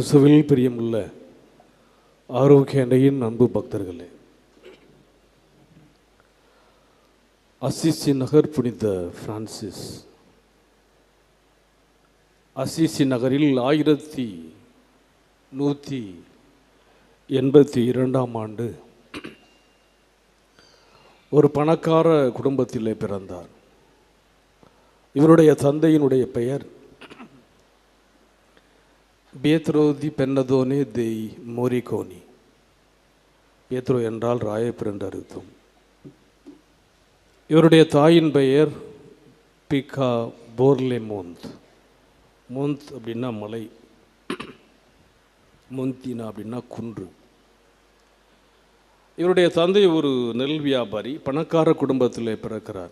கிறிஸ்துவில் பிரியமுள்ள ஆரோக்கிய அன்பு பக்தர்களே அசிசி நகர் புனித பிரான்சிஸ். அசிசி நகரில் ஆயிரத்தி நூற்றி எண்பத்தி இரண்டாம் ஆண்டு ஒரு பணக்கார குடும்பத்திலே பிறந்தார். இவருடைய தந்தையினுடைய பெயர் பேத்ரோ தி பென்னதோனே தெய் மோரிகோனி. பேத்ரோ என்றால் ராயப்பர் என்று அர்த்தம். இவருடைய தாயின் பெயர் பிகா போர்லே மோந்த். மோந்த் அப்படின்னா மலை. மொந்தினா அப்படின்னா குன்று. இவருடைய தந்தை ஒரு நெல் வியாபாரி பணக்கார குடும்பத்தில் பிறக்கிறார்.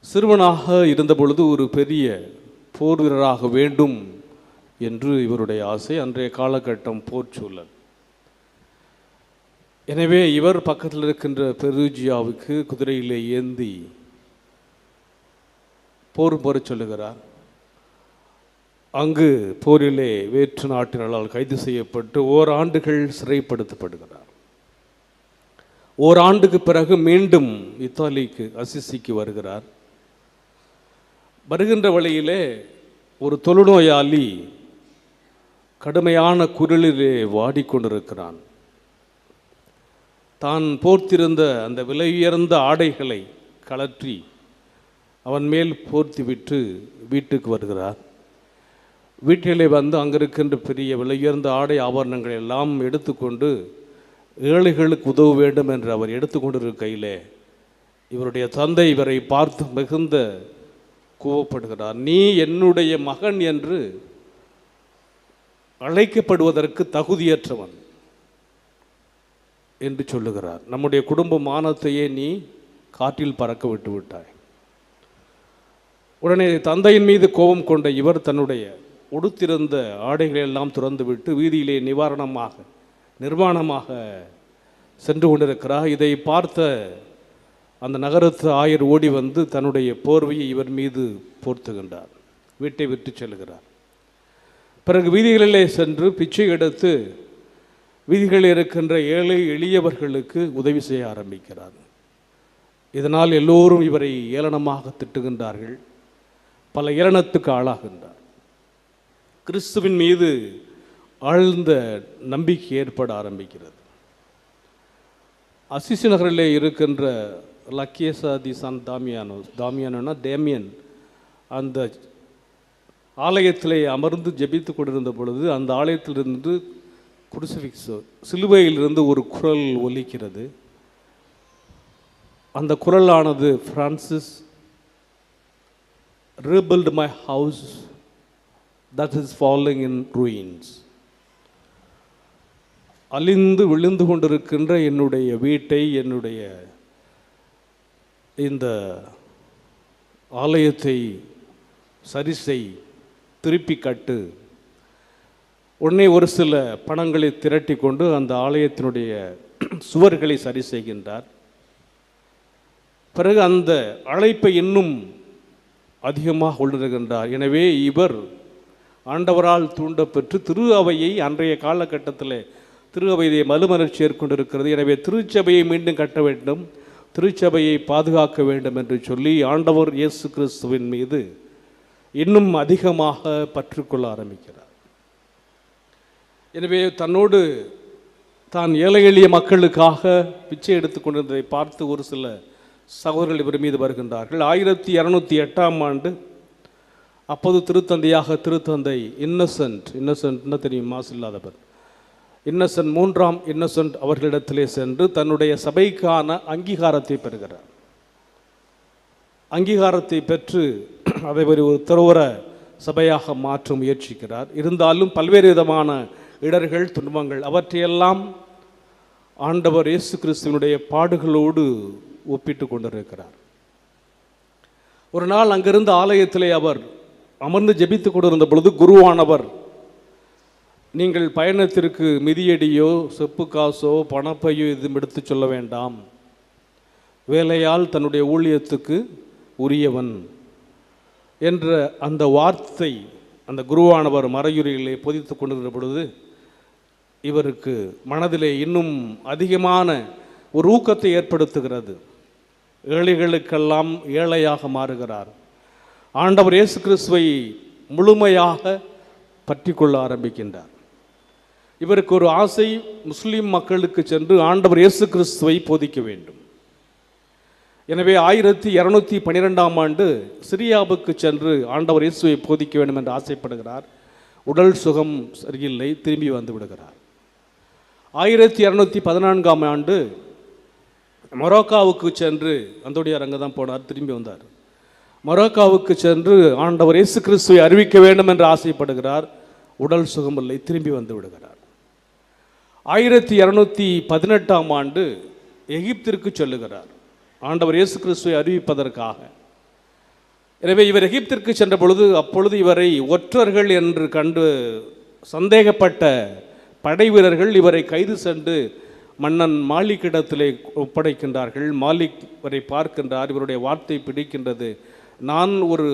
சிறுவனாக இருந்தபொழுது ஒரு பெரிய போர் வீரராக வேண்டும் என்று இவருடைய ஆசை அன்றைய காலகட்டம் போர் சூழல். எனவே இவர் பக்கத்தில் இருக்கின்ற பெருஜியாவுக்கு குதிரையிலே ஏந்தி போர் போரச் சொல்லுகிறார். அங்கு போரிலே வேற்று நாட்டினரால் கைது செய்யப்பட்டு ஓராண்டுகள் சிறைப்படுத்தப்படுகிறார். ஓராண்டுக்கு பிறகு மீண்டும் இத்தாலிக்கு அசிசிக்கு வருகிறார். வருகின்ற வழியிலே ஒரு தொழுநோயாளி கடுமையான குரலிலே வாடிக்கொண்டிருக்கிறான். தான் போர்த்திருந்த அந்த விலை உயர்ந்த ஆடைகளை கலற்றி அவன் மேல் போர்த்திவிட்டு வீட்டுக்கு வருகிறார். வீட்டிலே வந்து அங்கே இருக்கின்ற பெரிய விலையுயர்ந்த ஆடை ஆபரணங்களை எல்லாம் எடுத்துக்கொண்டு ஏழைகளுக்கு உதவ வேண்டும் என்று அவர் எடுத்துக்கொண்டிருக்க கையிலே இவருடைய தந்தை இவரை பார்த்து மிகுந்த கோவப்படுகிறார். நீ என்னுடைய மகன் என்று அழைக்கப்படுவதற்கு தகுதியற்றவன் என்று சொல்லுகிறார். நம்முடைய குடும்ப மானத்தையே நீ காற்றில் பறக்க விட்டு விட்டாய். உடனே தந்தையின் மீது கோபம் கொண்ட இவர் தன்னுடைய உடுத்திருந்த ஆடைகளெல்லாம் துறந்துவிட்டு வீதியிலே நிவாரணமாக நிர்வாணமாக சென்று கொண்டிருக்கிறார். இதை பார்த்த அந்த நகரத்து ஆயர் ஓடி வந்து தன்னுடைய போர்வையை இவர் மீது போர்த்துகின்றார். வீட்டை விட்டு செல்கிறார் பிறகு வீதிகளிலே சென்று பிச்சை எடுத்து வீதிகளில் இருக்கின்ற ஏழை எளியவர்களுக்கு உதவி செய்ய ஆரம்பிக்கிறார் இதனால் எல்லோரும் இவரை ஏளனமாக திட்டுகின்றார்கள். பல ஏளனத்துக்கு ஆளாகின்றார். கிறிஸ்துவின் மீது ஆழ்ந்த நம்பிக்கை ஏற்பட ஆரம்பிக்கிறது. அசிசி நகரிலே இருக்கின்ற லக்கியசாதி சான் தாமியானோ தாமியானோனா டேமியன் அந்த ஆலயத்திலே அமர்ந்து ஜெபித்து கொண்டிருந்த பொழுது அந்த ஆலயத்திலிருந்து குடிசபிக்ஸோ சிலுவையிலிருந்து ஒரு குரல் ஒலிக்கிறது. அந்த குரலானது Francis rebuild my house that is following in ruins அழிந்து விழுந்து கொண்டிருக்கின்ற என்னுடைய வீட்டை என்னுடைய இந்த ஆலயத்தை சரி செய். திருப்பி கட்டு. உடனே ஒரு சில பணங்களை திரட்டி கொண்டு அந்த ஆலயத்தினுடைய சுவர்களை சரி செய்கின்றார். பிறகு அந்த அழைப்பை இன்னும் அதிகமாக உணர்கின்றார். எனவே இவர் ஆண்டவரால் தூண்டப்பெற்று திரு அவையை அன்றைய காலகட்டத்தில் திரு அவையை மறுமலர்ச்சி ஏற்கொண்டிருக்கிறது எனவே திருச்சபையை மீண்டும் கட்ட வேண்டும். திருச்சபையை பாதுகாக்க வேண்டும் என்று சொல்லி ஆண்டவர் இயேசு கிறிஸ்துவின் மீது இன்னும் அதிகமாக பற்றுக்கொள்ள ஆரம்பிக்கிறார். எனவே தன்னோடு தான் ஏழை எளிய மக்களுக்காக பிச்சை எடுத்துக்கொண்டிருந்ததை பார்த்து ஒரு சில சகோதரர்கள் இவர் மீது வருகின்றார்கள். ஆயிரத்தி இரநூத்தி எட்டாம் ஆண்டு அப்போது திருத்தந்தையாக திருத்தந்தை இன்னசென்ட் இன்னசென்ட்னா தெரியும்? மாசு இல்லாதவர். இன்னசென்ட் மூன்றாம் இன்னசென்ட் அவர்களிடத்திலே சென்று தன்னுடைய சபைக்கான அங்கீகாரத்தை பெறுகிறார். அங்கீகாரத்தை பெற்று அதை ஒரு துறவர சபையாக மாற்ற முயற்சிக்கிறார். இருந்தாலும் பல்வேறு விதமான இடர்கள் துன்பங்கள் அவற்றையெல்லாம் ஆண்டவர் இயேசு கிறிஸ்துவனுடைய பாடுகளோடு ஒப்பிட்டு கொண்டிருக்கிறார். ஒரு நாள் அங்கிருந்த ஆலயத்திலே அவர் அமர்ந்து ஜெபித்து கொண்டிருந்த பொழுது குருவானவர் நீங்கள் பயணத்திற்கு மிதியடியோ செப்பு காசோ பணப்பையோ எதுவும் எடுத்து சொல்ல வேண்டாம். வேலையால் தன்னுடைய ஊழியத்துக்கு உரியவன் என்ற அந்த வார்த்தை அந்த குருவானவர் மறையுறையிலே பொதித்து கொண்டிருந்த பொழுது இவருக்கு மனதிலே இன்னும் அதிகமான ஒரு ஊக்கத்தை ஏற்படுத்துகிறது. ஏழைகளுக்கெல்லாம் ஏழையாக மாறுகிறார். ஆண்டவர் இயேசு கிறிஸ்துவை முழுமையாக பற்றி கொள்ள ஆரம்பிக்கின்றார். இவருக்கு ஒரு ஆசை முஸ்லீம் மக்களுக்கு சென்று ஆண்டவர் இயேசு கிறிஸ்துவை போதிக்க வேண்டும். எனவே ஆயிரத்தி இரநூத்தி பன்னிரெண்டாம் ஆண்டு சிரியாவுக்கு சென்று ஆண்டவர் இயேசுவை போதிக்க வேண்டும் என்று ஆசைப்படுகிறார். உடல் சுகம் சரியில்லை திரும்பி வந்து விடுகிறார். ஆயிரத்தி இரநூத்தி பதினான்காம் ஆண்டு மொரோக்காவுக்கு சென்று அந்தோடியார் அங்கே தான் போனார் திரும்பி வந்தார். மொரோக்காவுக்கு சென்று ஆண்டவர் இயேசு கிறிஸ்துவை அறிவிக்க வேண்டும் என்று ஆசைப்படுகிறார். உடல் சுகமில்லை திரும்பி வந்து விடுகிறார். ஆயிரத்தி இரநூத்தி பதினெட்டாம் ஆண்டு எகிப்திற்கு செல்லுகிறார். ஆண்டவர் இயேசு கிறிஸ்துவை அறிவிப்பதற்காக. எனவே இவர் எகிப்திற்கு சென்ற பொழுது அப்பொழுது இவரை ஒற்றர்கள் என்று கண்டு சந்தேகப்பட்ட படை வீரர்கள் இவரை கைது சென்று மன்னன் மாலிக்கிடத்திலே ஒப்படைக்கின்றார்கள். மாலிக் இவரை பார்க்கின்றார் இவருடைய வார்த்தை பிடிக்கின்றது. நான் ஒரு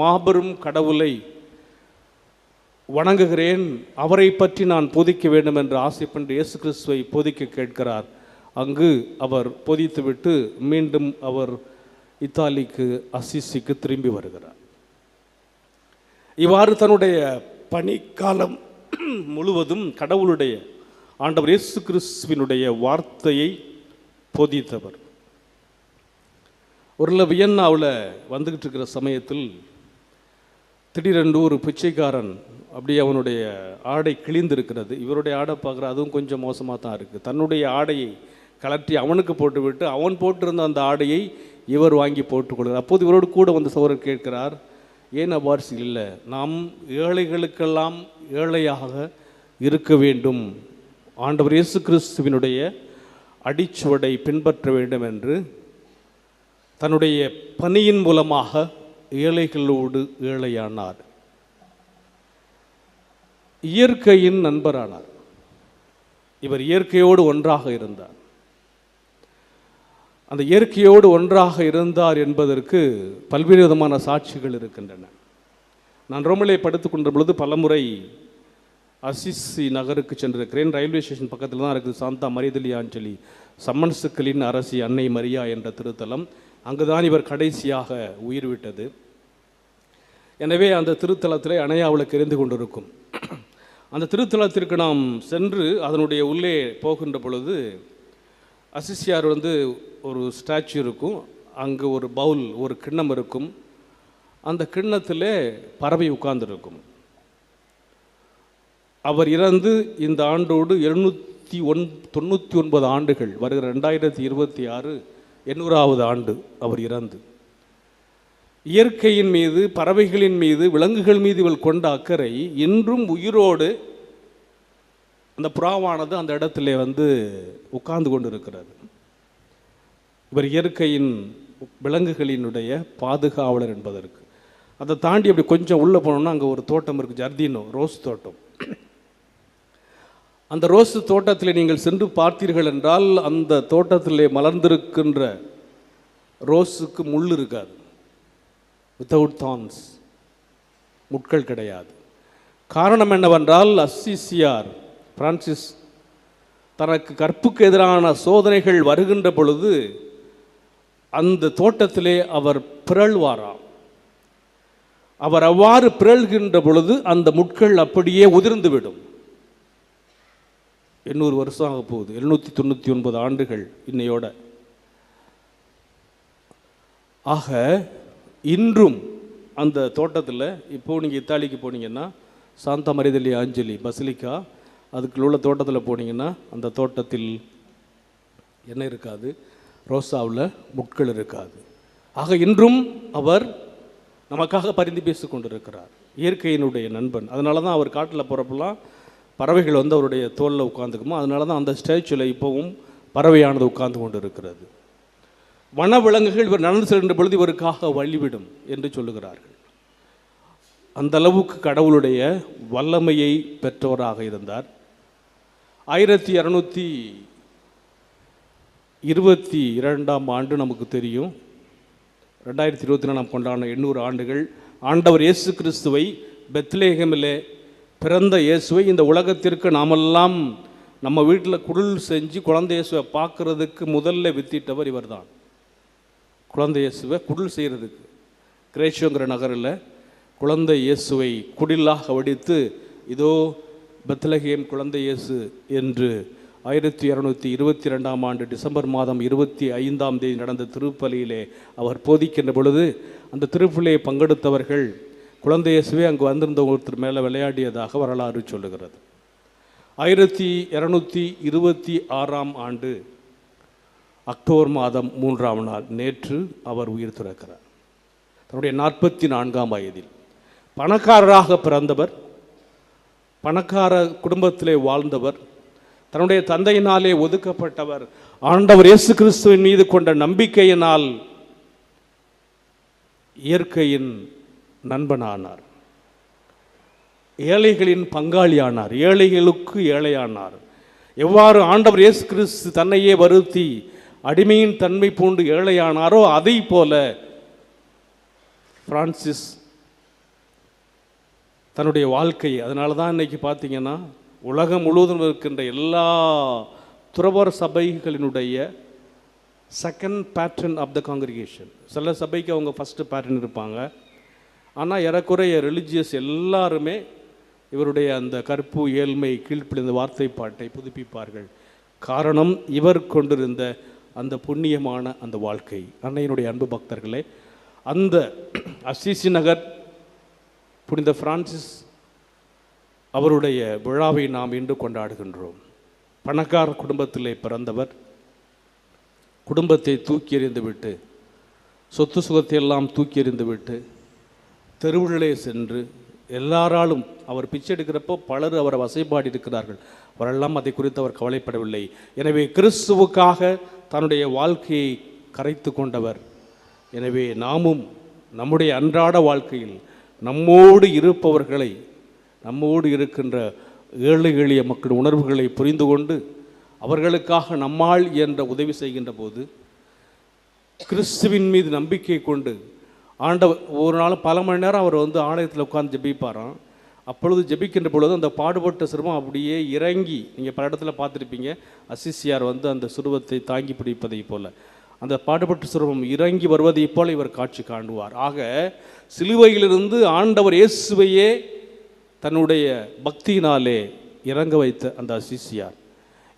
மாபெரும் கடவுளை வணங்குகிறேன் அவரை பற்றி நான் போதிக்க வேண்டும் என்று ஆசைப்பட்டு இயேசு கிறிஸ்துவை போதிக்க கேட்கிறார். அங்கு அவர் போதித்துவிட்டு மீண்டும் அவர் இத்தாலிக்கு அசிசிக்கு திரும்பி வருகிறார். இவ்வாறு தன்னுடைய பணிக்காலம் முழுவதும் கடவுளுடைய ஆண்டவர் இயேசு கிறிஸ்துவினுடைய வார்த்தையை போதித்தவர். ஒரு வியன்னாவில் வந்துக்கிட்டு இருக்கிற சமயத்தில் திடீரென்று ஒரு பிச்சைக்காரன் அப்படியே அவனுடைய ஆடை கிழிந்திருக்கிறது. இவருடைய ஆடை பார்க்குற அதுவும் கொஞ்சம் மோசமாக தான் இருக்குது தன்னுடைய ஆடையை கலற்றி அவனுக்கு போட்டுவிட்டு அவன் போட்டிருந்த அந்த ஆடையை இவர் வாங்கி போட்டுக்கொள்கிறார். அப்போது இவரோடு கூட வந்து சோரர் கேட்கிறார் ஏன் அபார்ஸ் இல்லை? நாம் ஏழைகளுக்கெல்லாம் ஏழையாக இருக்க வேண்டும். ஆண்டவர் இயேசு கிறிஸ்துவினுடைய அடிச்சுவடை பின்பற்ற வேண்டும் என்று தன்னுடைய பணியின் மூலமாக ஏழைகளோடு ஏழையானார். இயற்கையின் நண்பரானார். இவர் இயற்கையோடு ஒன்றாக இருந்தார். அந்த இயற்கையோடு ஒன்றாக இருந்தார் என்பதற்கு பல்வேறு விதமான சாட்சிகள் இருக்கின்றன. நான் ரோமலே படுத்துக்கொண்ட பொழுது பலமுறை அசிசி நகருக்கு சென்றிருக்கிறேன். ரயில்வே ஸ்டேஷன் பக்கத்தில் தான் இருக்குது சாந்தா மரிதலியான்னு சொல்லி சம்மன்சுக்களின் அரசி அன்னை மரியா என்ற திருத்தலம். அங்கு தான் இவர் கடைசியாக உயிர் விட்டது. எனவே அந்த திருத்தலத்திலே அணையாவளுக்கு எரிந்து கொண்டிருக்கும். அந்த திருத்தலத்திற்கு நாம் சென்று அதனுடைய உள்ளே போகின்ற பொழுது அசிசியார் வந்து ஒரு ஸ்டாச்சு இருக்கும் அங்கே ஒரு பவுல் ஒரு கிண்ணம் இருக்கும். அந்த கிண்ணத்திலே பறவை உட்கார்ந்துருக்கும். அவர் இறந்து இந்த ஆண்டோடு எழுநூற்றி ஒன் தொண்ணூற்றி ஒன்பது ஆண்டுகள் வருகிற ரெண்டாயிரத்தி இருபத்தி ஆறு எண்ணூறாவது ஆண்டு அவர் இறந்து. இயற்கையின் மீது பறவைகளின் மீது விலங்குகள் மீது இவள் கொண்ட அக்கறை இன்றும் உயிரோடு அந்த புறாவானது அந்த இடத்துல வந்து உட்கார்ந்து கொண்டு இருக்கிறது இவர் இயற்கையின் விலங்குகளினுடைய பாதுகாவலர் என்பதற்கு. அதை தாண்டி அப்படி கொஞ்சம் உள்ளே போனோம்னா அங்கே ஒரு தோட்டம் இருக்குது ஜர்தீனோ ரோஸ் தோட்டம். அந்த ரோஸ் தோட்டத்தில் நீங்கள் சென்று பார்த்தீர்கள் என்றால் அந்த தோட்டத்தில் மலர்ந்திருக்கின்ற ரோஸுக்கு முள் இருக்காது. வித்தவுட் தான்ஸ் முட்கள் கிடையாது. காரணம் என்னவென்றால் அசிசியார் பிரான்சிஸ் தனக்கு கற்புக்கு எதிரான சோதனைகள் வருகின்ற பொழுது அந்த தோட்டத்திலே அவர் பிறழ்வாராம். அவர் அவ்வாறு பிறழ்கின்ற பொழுது அந்த முட்கள் அப்படியே உதிர்ந்துவிடும். எண்ணூறு வருஷம் ஆக போகுது. எழுநூற்றி தொண்ணூற்றி ஒன்பது ஆண்டுகள் இன்னையோட. ஆக இன்றும் அந்த தோட்டத்தில் இப்போது நீங்கள் இத்தாலிக்கு போனீங்கன்னா சாந்தா மரிதலி ஆஞ்சலி பசிலிக்கா அதுக்குள்ள உள்ள தோட்டத்தில் போனீங்கன்னா அந்த தோட்டத்தில் என்ன இருக்காது ரோசாவில் முட்கள் இருக்காது. ஆக இன்றும் அவர் நமக்காக பரிந்து பேசி கொண்டிருக்கிறார். இயற்கையினுடைய நண்பன். அதனால தான் அவர் காட்டில் போகிறப்பெல்லாம் பறவைகள் வந்து அவருடைய தோலில் உட்காந்துக்குமோ அதனால தான் அந்த ஸ்டேச்சுவில் இப்போவும் பறவையானது உட்கார்ந்து கொண்டு இருக்கிறது வன விலங்குகள் இவர் நடந்து செல்கின்ற பொழுது இவருக்காக வழிவிடும் என்று சொல்லுகிறார்கள். அந்த அளவுக்கு கடவுளுடைய வல்லமையை பெற்றவராக இருந்தார். ஆயிரத்தி இரநூத்தி இருபத்தி இரண்டாம் ஆண்டு நமக்கு தெரியும். ரெண்டாயிரத்தி இருபத்தி நாலாம் கொண்டாடின எண்ணூறு ஆண்டுகள். ஆண்டவர் இயேசு கிறிஸ்துவை பெத்லேகமிலே பிறந்த இயேசுவை இந்த உலகத்திற்கு நாமெல்லாம் நம்ம வீட்டில் குடில் செஞ்சு குழந்தை இயேசுவை பார்க்குறதுக்கு முதல்ல வித்திட்டவர் இவர்தான். குழந்தை இயேசுவை குடில் செய்கிறதுக்கு கிரேஷியோங்கிற நகரில் குழந்தை இயேசுவை குடிலாக வடித்து இதோ பத்லகேம் குழந்தை இயேசு என்று ஆயிரத்தி இரநூத்தி இருபத்தி ரெண்டாம் ஆண்டு டிசம்பர் மாதம் இருபத்தி ஐந்தாம் தேதி நடந்த திருப்பலியிலே அவர் போதிக்கின்ற பொழுது அந்த திருப்பலியை பங்கெடுத்தவர்கள் குழந்தை இயேசுவே அங்கு வந்திருந்த ஒருத்தர் மேலே விளையாடியதாக வரலாறு சொல்லுகிறது. ஆயிரத்தி இரநூத்தி இருபத்தி ஆறாம் ஆண்டு அக்டோபர் மாதம் மூன்றாம் நாள் நேற்று அவர் உயிர் துறக்கிறார். தன்னுடைய நாற்பத்தி நான்காம் வயதில் பணக்காரராக பிறந்தவர் பணக்கார குடும்பத்திலே வாழ்ந்தவர் தன்னுடைய தந்தையினாலே ஒதுக்கப்பட்டவர் ஆண்டவர் இயேசு கிறிஸ்துவின் மீது கொண்ட நம்பிக்கையினால் இயற்கையின் நண்பனானார். ஏழைகளின் பங்காளியானார் ஏழைகளுக்கு ஏழையானார். எவ்வாறு ஆண்டவர் இயேசு கிறிஸ்து தன்னையே வருத்தி அடிமையின் தன்மை பூண்டு ஏழையானாரோ அதை போல பிரான்சிஸ் தன்னுடைய வாழ்க்கை. அதனால தான் இன்னைக்கு பார்த்தீங்கன்னா உலகம் முழுவதும் இருக்கின்ற எல்லா துறவர சபைகளினுடைய second pattern of the congregation சில சபைக்கு அவங்க ஃபஸ்ட்டு பேட்டர்ன் இருப்பாங்க. ஆனால் ஏறக்குறைய ரிலிஜியஸ் எல்லாருமே இவருடைய அந்த கற்பு ஏழ்மை கீழ்ப்பிழிந்த வார்த்தை பாட்டை புதுப்பிப்பார்கள். காரணம் இவர் கொண்டிருந்த அந்த புண்ணியமான அந்த வாழ்க்கை. அன்னையினுடைய அன்பு பக்தர்களே அந்த அசிசி நகர் புனித பிரான்சிஸ் அவருடைய விழாவை நாம் இன்று கொண்டாடுகின்றோம். பணக்கார குடும்பத்திலே பிறந்தவர் குடும்பத்தை தூக்கி எறிந்துவிட்டு சொத்து சுகத்தை எல்லாம் தூக்கி எறிந்துவிட்டு தெருவுகளே சென்று எல்லாராலும் அவர் பிச்சை எடுக்கிறப்போ பலர் அவரை வசைபாடி இருக்கிறார்கள். அவரெல்லாம் அதை குறித்து அவர் கவலைப்படவில்லை. எனவே கிறிஸ்துவுக்காக தன்னுடைய வாழ்க்கையை கரைத்து கொண்டவர். எனவே நாமும் நம்முடைய அன்றாட வாழ்க்கையில் நம்மோடு இருப்பவர்களை நம்மோடு இருக்கின்ற ஏழை எளிய மக்கள் உணர்வுகளை புரிந்து கொண்டு அவர்களுக்காக நம்மால் என்ற உதவி செய்கின்ற போது கிறிஸ்துவின் மீது நம்பிக்கை கொண்டு ஆண்டவர் ஒரு நாள் பல மணி நேரம் அவர் வந்து ஆலயத்தில் உட்கார்ந்து ஜெபிப்பாராம். அப்பொழுது ஜெபிக்கின்ற பொழுது அந்த பாடுபட்ட சிறுவம் அப்படியே இறங்கி நீங்கள் பல இடத்துல பார்த்துருப்பீங்க அசிசியார் வந்து அந்த சுருவத்தை தாங்கி பிடிப்பதை போல. அந்த பாடுபட்டு சுரபம் இறங்கி வருவதை போல இவர் காட்சி காண்டுவார் ஆக சிலுவையிலிருந்து ஆண்டவர் இயேசுவையே தன்னுடைய பக்தியினாலே இறங்க வைத்த அந்த அசிசியார்.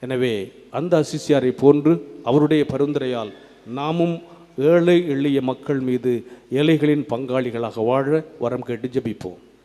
எனவே அந்த அசிசியாரை போன்று அவருடைய பரிந்துரையால் நாமும் ஏழை எளிய மக்கள் மீது ஏழைகளின் பங்காளிகளாக வாழ வரம் கேட்டு ஜெபிப்போம்.